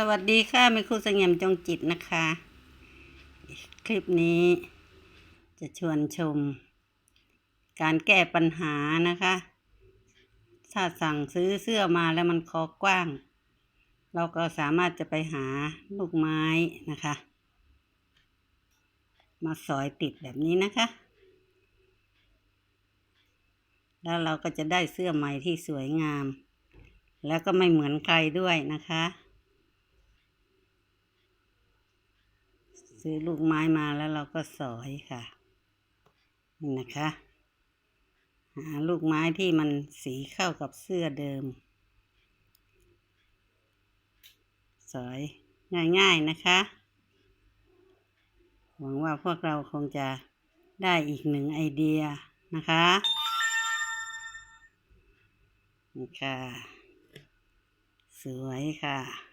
สวัสดีค่ะม่ครูเสงี่ยมจงจิตนะคะ คลิปนี้จะชวนชม การแก้ปัญหานะคะ ถ้าสั่งซื้อเสื้อมาแล้วมันคอกว้าง เราก็สามารถจะไปหาลูกไม้นะคะ มาสอยติดแบบนี้นะคะ แล้วเราก็จะได้เสื้อใหม่ที่สวยงาม แล้วก็ไม่เหมือนใครด้วยนะคะ ซื้อลูกไม้มาแล้วเราก็สอยค่ะ นี่นะคะ หาลูกไม้ที่มันสีเข้ากับเสื้อเดิม สอยง่ายๆนะคะ หวังว่าพวกเราคงจะได้อีกหนึ่งไอเดียนะคะนี่ค่ะ สวยค่ะ